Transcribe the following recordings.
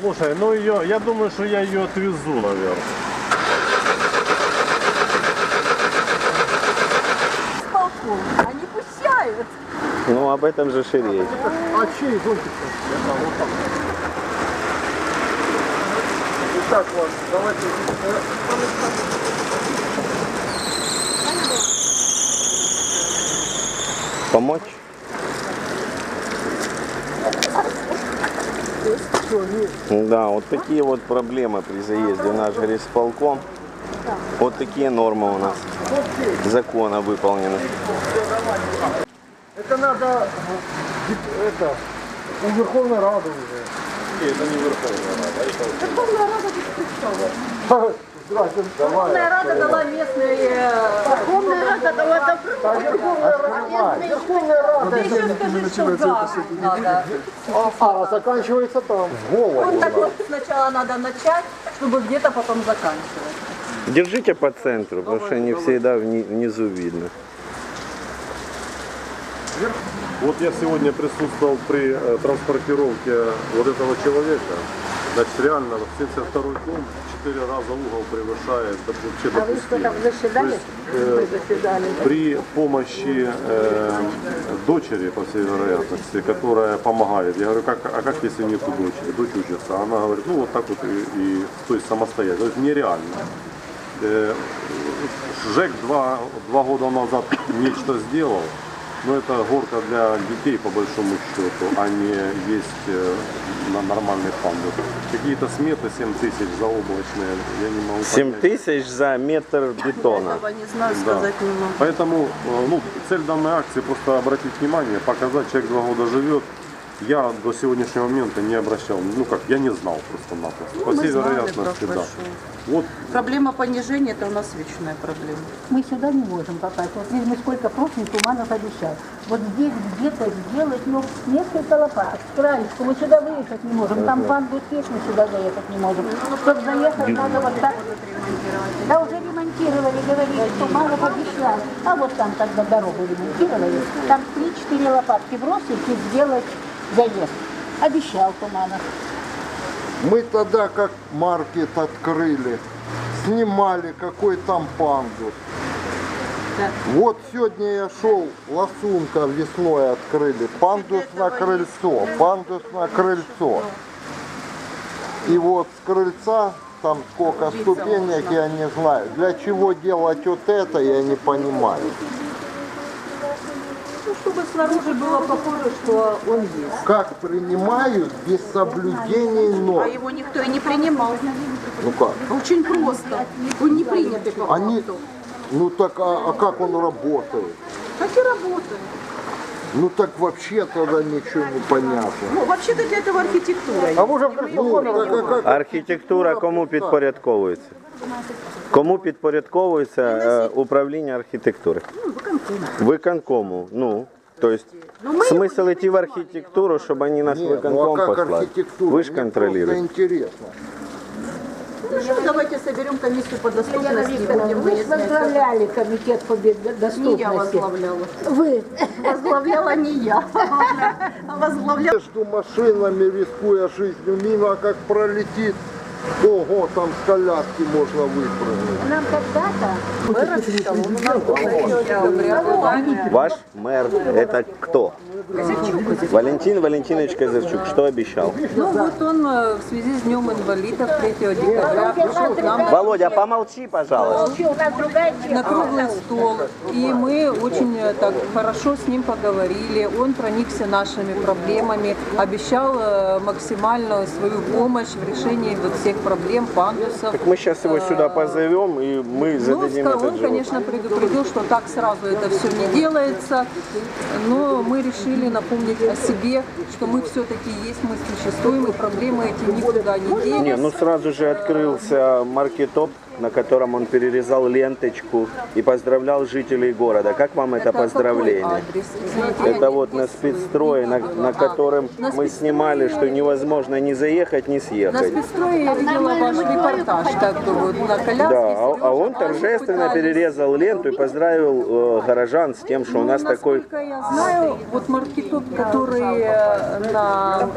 Слушай, ну ее, я думаю, что я ее отвезу, наверное. Полком. Они пущают. Ну, об этом же речь. А чей зонтик Итак, вот, давайте. Помочь? Да, вот такие вот проблемы при заезде в наш горисполком. Вот такие нормы у нас закона выполнены. Это надо это, у Верховной Рады уже. это не Верховная Рада. Верховная Рада чем? Здравствуйте. Верховная Рада дала местные... Верховная Рада дала добро. Верховная Рада, Верховная Рада. Ты еще скажи, что да, надо. А, заканчивается там. Он так вот сначала надо начать, чтобы где-то потом заканчивать. Держите по центру, потому что не всегда вни- внизу видно. Вот я сегодня присутствовал при э, транспортировке вот этого человека. Значит, реально, 72 дом 4 раза угол превышает вообще А вы что там заседали? Э, заседали. при помощи э, дочери, по всей вероятности, которая помогает. Я говорю, как, а как если нету дочери? Дочь учится. Она говорит, ну вот так вот и, и то есть самостоятельно. То есть нереально. Э, ЖЭК два, два года назад нечто сделал, но это горка для детей по большому счету, а не есть э, на нормальный пандус. Какие-то сметы 7 тысяч заоблачные, я не могу 7 понять. тысяч за метр бетона. не знаю, Да. Поэтому э, ну, цель данной акции просто обратить внимание, показать, человек два года живет. Я до сегодняшнего момента не обращал, ну как, я не знал просто-напросто. По мы всей знали, вероятности, да. Вот Проблема понижения это у нас вечная проблема. Мы сюда не можем попасть. Вот здесь мы сколько прошлых туманов обещал. Вот здесь где-то сделать, ну, несколько лопат, краешку. Мы сюда выехать не можем. Там пандус есть, мы сюда заехать не можем. Чтобы заехать, надо вот так. Да уже ремонтировали, говорили, Туманов обещал. А вот там, когда дорогу ремонтировали, там 3-4 лопатки бросить и сделать заезд. Обещал Туманов. Мы тогда, как маркет открыли, снимали, какой там пандус. Вот сегодня я шел, лосунка весной открыли, пандус на крыльцо, пандус на крыльцо. И вот с крыльца, там сколько ступенек, я не знаю. Для чего делать вот это, я не понимаю. Ну, чтобы снаружи было похоже, что он есть. Как принимают без соблюдения А норм? его никто и не принимал. Ну как? Очень просто. Он не принятый по Они, факту. ну так, а, а как он работает? Так и работает. Ну так вообще тогда ничего не понятно. Ну, вообще-то для этого архитектура. есть. А вы уже в И мы Ну, его так, а принимаем. как Архітектура кому підпорядковується? Кому підпорядковується е, управління архітектури? Виконкому. Ну, тобто, смисл идти в архітектуру, щоб вони нас в Нет, ну виконком а как послали? архитектура? Ви ж Мне контролюєте. просто интересно. Ну, что, давайте соберем комиссию по Елена доступности и Викторовна, будем вы же выяснять. возглавляли комитет по бед- Не я доступности. возглавляла. Вы. Возглавляла не я. А возглавляла Между машинами, рискуя жизнью, мимо как пролетит, ого, там с коляски можно выпрыгнуть. Нам когда-то Ваш мэр это кто? Валентин Валентинович Козырчук. Что обещал? Ну вот он э, в связи с Днем инвалидов 3 декабря пришел к нам Володя, помолчи, пожалуйста. На круглый стол, и мы очень э, так хорошо с ним поговорили. Он проникся нашими проблемами, обещал э, максимальную свою помощь в решении вот всех проблем пандусов. Так мы сейчас его сюда позовем и мы Ну, зададим ска- этот он, конечно, предупредил, что так сразу это все не делается, но мы решили напомнить о себе, что мы все-таки есть, мы существуем, и проблемы эти никуда не Не, делись. ну сразу же открылся маркетоп на котором он перерезал ленточку и поздравлял жителей города. Как вам это, какой поздравление? Это вот на спецстрое, на, на А, котором на мы снимали, что невозможно ни заехать, ни На съехать. спецстрое я видела ваш репортаж, так вот, на коляске. Да, а, а он торжественно перерезал ленту и поздравил э, горожан с тем, что у Ну, нас такой... Я знаю, вот маркетоп, который э, на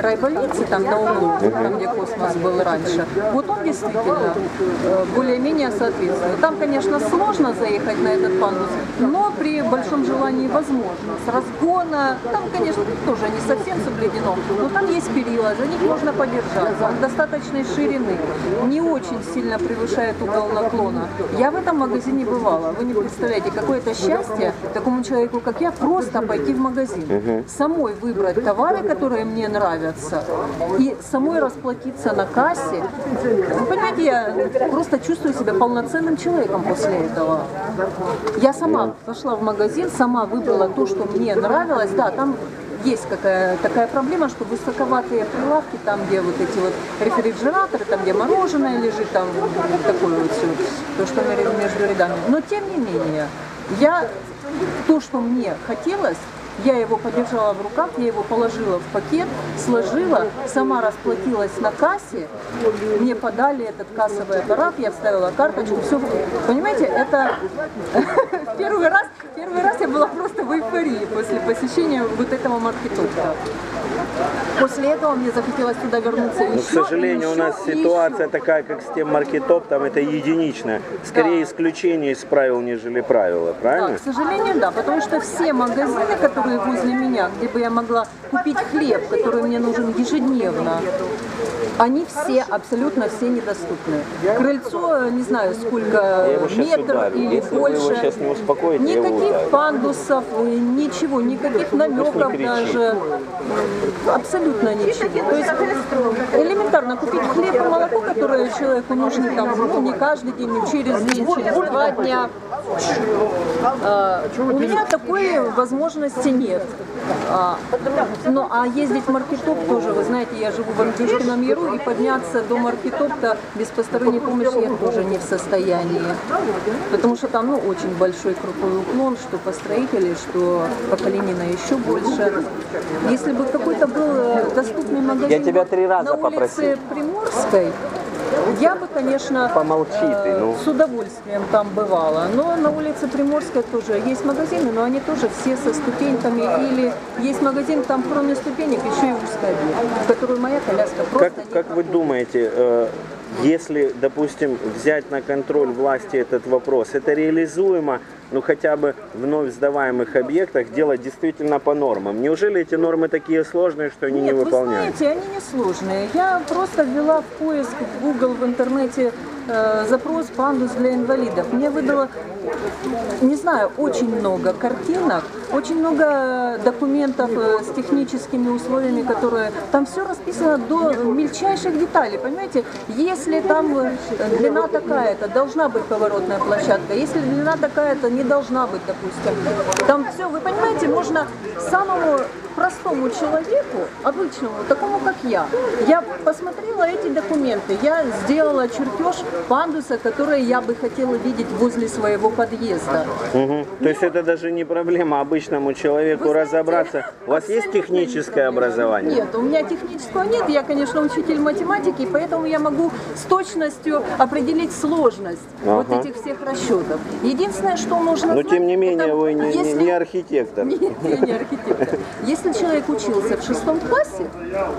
райбольнице, там на углу, там где космос был раньше, вот он действительно более-менее соответствует. Там, конечно, сложно заехать на этот пандус, но при большом желании возможно. С разгона, там, конечно, тоже не совсем соблюдено, но там есть перила, за них можно подержаться, он достаточной ширины, не очень сильно превышает угол наклона. Я в этом магазине бывала, вы не представляете, какое это счастье такому человеку, как я, просто пойти в магазин, самой выбрать товары, которые мне нравятся, и самой расплатиться на кассе. Вы понимаете, я просто чувствую себя полноценным человеком после этого. Я сама пошла в магазин, сама выбрала то, что мне нравилось. Да, там есть какая, такая проблема, что высоковатые прилавки, там, где вот эти вот рефрижераторы, там, где мороженое лежит, там такое вот все, то, что между рядами. Но тем не менее, я то, что мне хотелось, я его подержала в руках, я его положила в пакет, сложила, сама расплатилась на кассе, мне подали этот кассовый аппарат, я вставила карточку, все. Понимаете, это первый раз, первый раз я была просто в эйфории после посещения вот этого маркетопта. После этого мне захотелось туда вернуться еще. Но, к сожалению, у еще, нас и ситуация еще. такая, как с тем маркетоптом, это единичная. Скорее Да. исключение из правил, нежели правила, Да, правильно? к сожалению, да, потому что все магазины, которые возле меня, где бы я могла купить хлеб, который мне нужен ежедневно, они все, абсолютно все недоступны. Крыльцо, не знаю, сколько метров или Если больше. не успокоите, Никаких пандусов, э, ничего, никаких намеков даже. Абсолютно ничего. То есть элементарно купить хлеб и молоко, которое человеку нужно там, ну, не каждый день, не через день, через два дня. А, У меня такой возможности нет. А, Ну, а ездить в маркетоп тоже, вы знаете, я живу в Антюшкином Яру, и подняться до маркетопта без посторонней помощи я тоже не в состоянии. Потому что там, ну, очень большой крутой уклон, что по строителей, что по Калинина еще больше. Если бы какой-то был э, доступный магазин Я тебя три раза на улице попросил. Приморской, я бы, конечно, Помолчи ты, ну. с удовольствием там бывала. Но на улице Приморской тоже есть магазины, но они тоже все со ступеньками. Или есть магазин, там кроме ступенек еще и узкая дверь, в которую моя коляска просто Как, не как вы думаете, э, если, допустим, взять на контроль власти этот вопрос, это реализуемо, ну хотя бы в вновь сдаваемых объектах делать действительно по нормам? Неужели эти нормы такие сложные, что они Нет, не вы выполняются? знаете, они не сложные. Я просто ввела в поиск в Google в интернете запрос «пандус для инвалидов». Мне выдало, не знаю, очень много картинок, очень много документов э, с техническими условиями, которые... Там все расписано до мельчайших деталей, понимаете? Если там э, длина такая-то, должна быть поворотная площадка. Если длина такая-то, не должна быть, допустим. Там все, вы понимаете, можно самому простому человеку, обычному, такому как я, я посмотрела эти документы, я сделала чертеж пандуса, который я бы хотела видеть возле своего подъезда. Мгм. То есть это даже не проблема обычному человеку Вы знаете, разобраться. У вас есть техническое образование? Нет, у меня технического нет, я, конечно, учитель математики, поэтому я могу с точностью определить сложность вот Ага. этих всех расчетов. Единственное, что нужно Но знать, тем не менее это вы не, не- если- не архитектор. Нет, я не архитектор. Если человек учился в шестом классе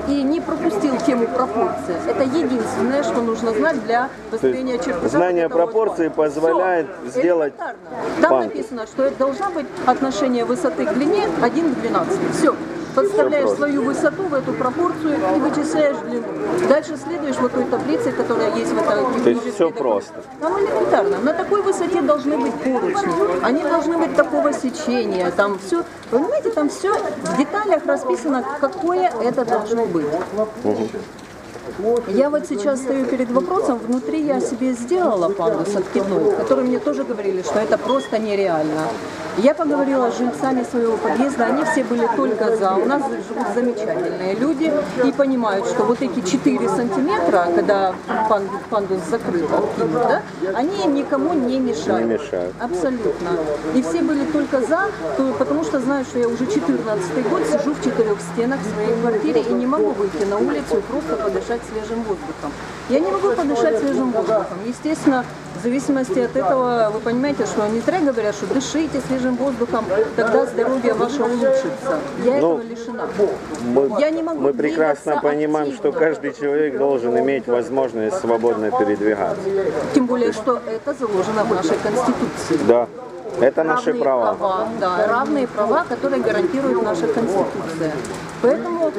и не пропустил тему пропорции, это единственное, что нужно знать для построения чертежа. знание пропорций вот позволяет Всё, сделать. Там пандус. написано, что это должна быть отношение высоты к длине 1 к 12. Все. Подставляешь свою высоту в эту пропорцию и вычисляешь длину. Дальше следуешь вот той таблице, которая есть в этой То есть все просто. Там элементарно. На такой высоте должны быть поручни. Они должны быть такого сечения. Там все, понимаете, там все в деталях расписано, какое это должно быть. Я вот сейчас стою перед вопросом, внутри я себе сделала пандус откидной, который мне тоже говорили, что это просто нереально. Я поговорила с жильцами своего подъезда, они все были только за. У нас живут замечательные люди и понимают, что вот эти 4 сантиметра, когда пан- пандус закрыт, откинут, да, они никому не мешают. Не мешают. Абсолютно. И все были только за, то- потому что знают, что я уже 14 год сижу в четырех стенах в своей квартире и не могу выйти на улицу и просто подышать свежим воздухом. Я не могу подышать свежим воздухом. Естественно, в зависимости от этого, вы понимаете, что не зря говорят, что дышите свежим воздухом, тогда здоровье ваше улучшится. Я Ну, этого лишена. Мы, Я не могу мы прекрасно понимаем, что активно. каждый человек должен иметь возможность свободно передвигаться. Тем более, что это заложено в нашей Конституции. Да, это наши равные права. Да, равные права, которые гарантирует наша Конституция. Поэтому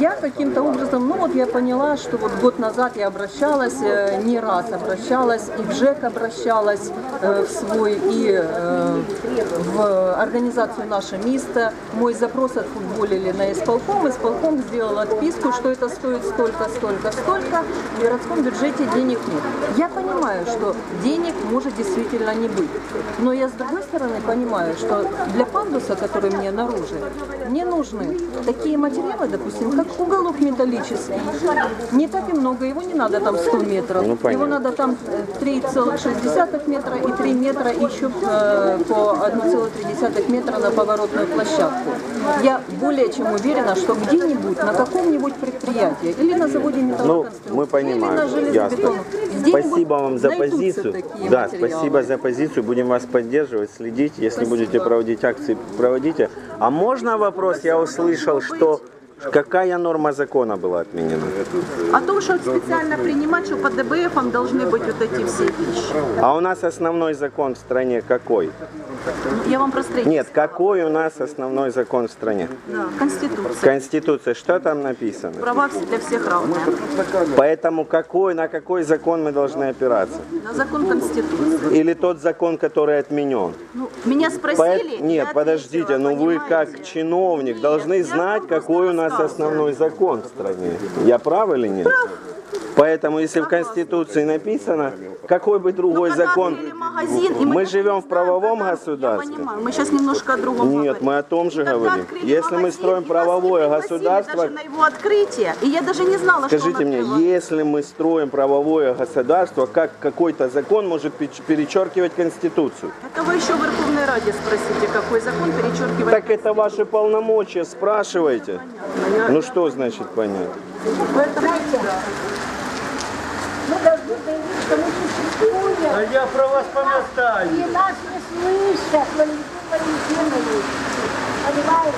я каким-то образом, ну вот я поняла, что вот год назад я обращалась, э, не раз обращалась, и в ЖЭК обращалась э, в свой, и э, в организацию «Наше место». Мой запрос отфутболили на исполком, исполком сделал отписку, что это стоит столько, столько, столько, в городском бюджете денег нет. Я понимаю, что денег может действительно не быть, но я с другой стороны понимаю, что для пандуса, который мне наружу, мне нужны такие материалы, допустим, как уголок металлический. Не так и много, его не надо там 100 метров. Ну, его надо там э, 3,6 метра и 3 метра и еще э, по 1,3 метра на поворотную площадку. Я более чем уверена, что где-нибудь на каком-нибудь предприятии или на заводе Ну, металлоконструкции, мы или на понимаем, ясно. Спасибо вам за позицию. Да, материалы. спасибо за позицию. Будем вас поддерживать, следить. Если Спасибо. будете проводить акции, проводите. А можно вопрос? Я услышал, что какая норма закона была отменена? О том, что специально принимать, что по ДБФам должны быть вот эти все вещи. А у нас основной закон в стране какой? Я вам про строительство. Нет, какой у нас основной закон в стране? Да, Конституция. Конституция, что там написано? Права все- для всех равные. Поэтому какой, на какой закон мы должны опираться? На закон Конституции. Или тот закон, который отменен? Ну, меня спросили. Нет, я подождите, ответила, ну вы как чиновник Нет, должны знать, просто какой у нас рассказываю. основной закон в стране. Я прав или нет? Поэтому, если в Конституции написано, какой бы Ну, другой когда закон... магазин, Мы даже живем в правовом когда- государстве. Я понимаю, мы сейчас немножко о другом Нет, говорим. мы о том же говорим. Если мы магазин, строим и нас правовое государство, даже на его открытие, и я даже не знала, Скажите мне, если мы строим правовое государство, как какой-то закон может перечеркивать Конституцию? Это вы еще в Верховной Раде спросите, какой закон перечеркивает. Так это ваши полномочия, спрашивайте. Ну что значит понять? Знаете, мы должны заявить, что мы существуем. Я про вас пам'ятаю. И нас не слышат, валентинович. Понимаете?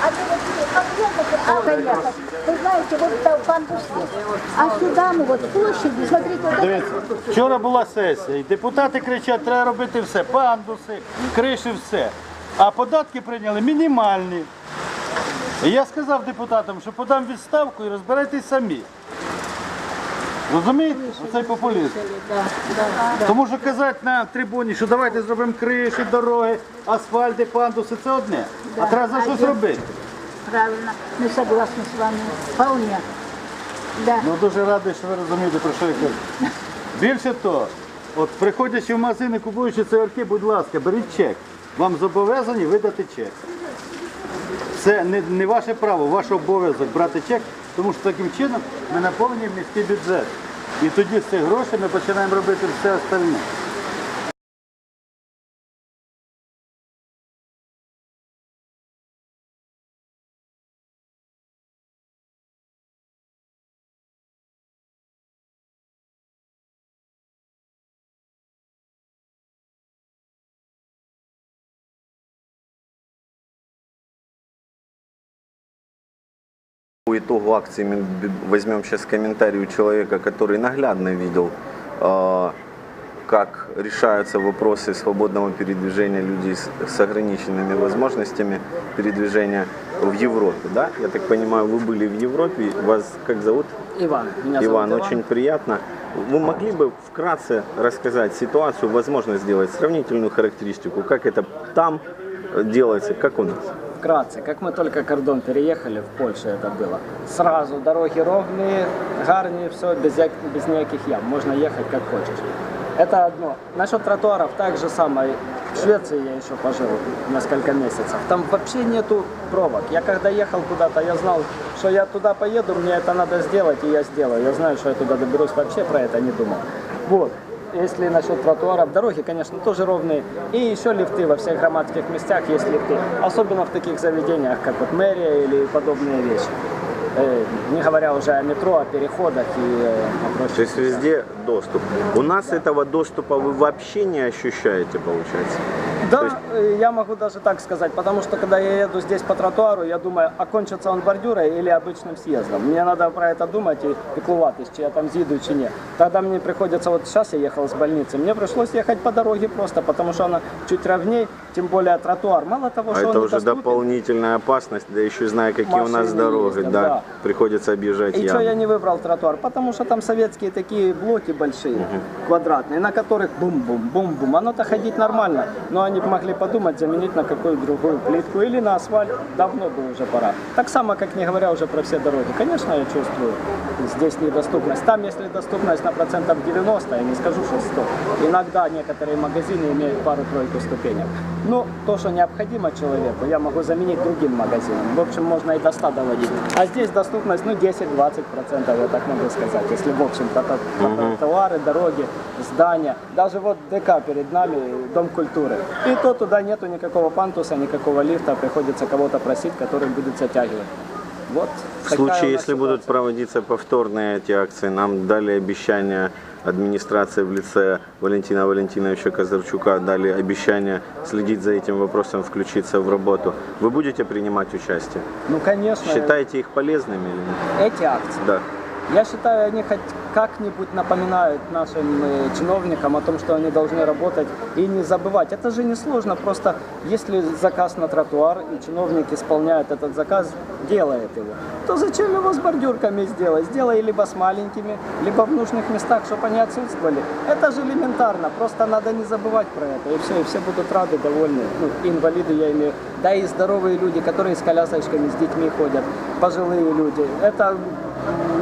А ты вот как едете, а, конечно. Вы знаете, вот там пандус есть. А сюда мы вот с площади, смотрите, вот это Дивіться, вчора була сесія, і депутати кричать, треба робити все, пандуси, криші, все. А податки прийняли мінімальні. І я сказав депутатам, що подам відставку і розбирайтесь самі. Розумієте? Оцей популізм. Тому що казати на трибуні, що давайте зробимо криші, дороги, асфальти, пандуси це одне. А треба за щось робити. правильно. Мы согласны с вами. Вполне. Да. Ну дуже радий, що ви розумієте, про що я кажу. Більше того, от приходячи в магазин і купуючи цигарки, будь ласка, беріть чек. Вам зобов'язані видати чек. Це не, не ваше право, ваш обов'язок брати чек, тому що таким чином ми наповнюємо міський бюджет. І тоді з цих грошей ми починаємо робити все остальне. По итогу акции мы возьмем сейчас комментарий у человека, который наглядно видел, э, как решаются вопросы свободного передвижения людей с, ограниченными возможностями передвижения в Европе. Да? Я так понимаю, вы были в Европе. Вас как зовут? Иван. Меня зовут Иван, Иван. очень приятно. Вы могли бы вкратце рассказать ситуацию, возможно сделать сравнительную характеристику, как это там делается, как у нас? Вкратце, как мы только кордон переехали, в Польше это было, сразу дороги ровные, гарные, все, без, як- без никаких ям, можно ехать как хочешь. Это одно. Насчет тротуаров так же самое. В Швеции я еще пожил несколько месяцев. Там вообще нету пробок. Я когда ехал куда-то, я знал, что я туда поеду, мне это надо сделать, и я сделаю. Я знаю, что я туда доберусь, вообще про это не думал. Вот. Если насчет тротуаров, дороги, конечно, тоже ровные. И еще лифты во всех громадских местах есть лифты. Особенно в таких заведениях, как вот мэрия или подобные вещи. Э, Не говоря уже о метро, о переходах и э, о прочих То есть везде доступ. У нас этого доступа вы вообще не ощущаете, получается? Да, э, я могу даже так сказать, потому что когда я еду здесь по тротуару, я думаю, окончится он бордюрой или обычным съездом. Мне надо про это думать и пеклуватись, чи я там з'їду, чи ні. Тогда мне приходится, вот сейчас я ехал с больницы, мне пришлось ехать по дороге просто, потому что она чуть ровней, тем более тротуар. Мало того, А что это он уже недоступен, дополнительная опасность, да еще зная, какие у нас дороги, ездят, да. да. Приходится объезжать И что ямы. я не выбрал тротуар? Потому что там советские такие блоки большие, квадратные, на которых бум-бум, бум-бум. Оно-то ходить нормально, но они бы могли подумать, заменить на какую другую плитку или на асфальт. Давно бы уже пора. Так само, как не говоря уже про все дороги. Конечно, я чувствую здесь недоступность. Там, если доступность на процентов 90, я не скажу, что 100. Иногда некоторые магазины имеют пару-тройку ступенек. Но то, что необходимо человеку, я могу заменить другим магазином. В общем, можно и до 100 доводить. А здесь доступность, ну, 10-20%, я так могу сказать. Если, в то- товары, дороги, здания. Даже вот ДК перед нами, Дом культуры. И то туда нету никакого пантуса, никакого лифта. Приходится кого-то просить, который будет затягивать. Вот. В случае, если будут ситуация. проводиться повторные эти акции, нам дали обещание администрации в лице Валентина Валентиновича Казарчука, дали обещание следить за этим вопросом, включиться в работу. Вы будете принимать участие? Ну, конечно. Считаете их полезными или нет? Эти акции. Да. Я считаю, они хоть как-нибудь напоминают нашим э, чиновникам о том, что они должны работать и не забывать. Это же не сложно, просто если заказ на тротуар и чиновник исполняет этот заказ, делает его, то зачем его с бордюрками сделать? Сделай либо с маленькими, либо в нужных местах, чтобы они отсутствовали. Это же элементарно, просто надо не забывать про это, и все, и все будут рады, довольны. Ну, инвалиды я имею, да и здоровые люди, которые с колясочками, с детьми ходят, пожилые люди. Это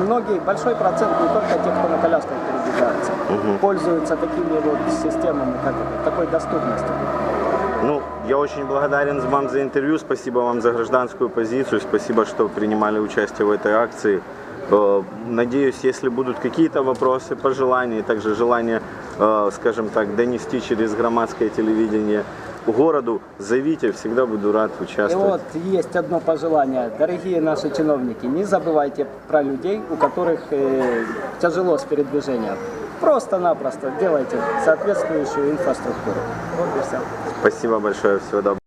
многие, большой процент, не только те, кто на колясках передвигается, пользуются такими вот системами, как это, такой доступностью. Ну, я очень благодарен вам за интервью, спасибо вам за гражданскую позицию, спасибо, что принимали участие в этой акции. Э, Надеюсь, если будут какие-то вопросы, пожелания, также желание, э, скажем так, донести через громадское телевидение городу, зовите, всегда буду рад И участвовать. вот есть одно пожелание. Дорогие наши чиновники, не забывайте про людей, у которых э, тяжело с передвижением. Просто-напросто делайте соответствующую инфраструктуру. Вот и все. Спасибо большое, всего доброго.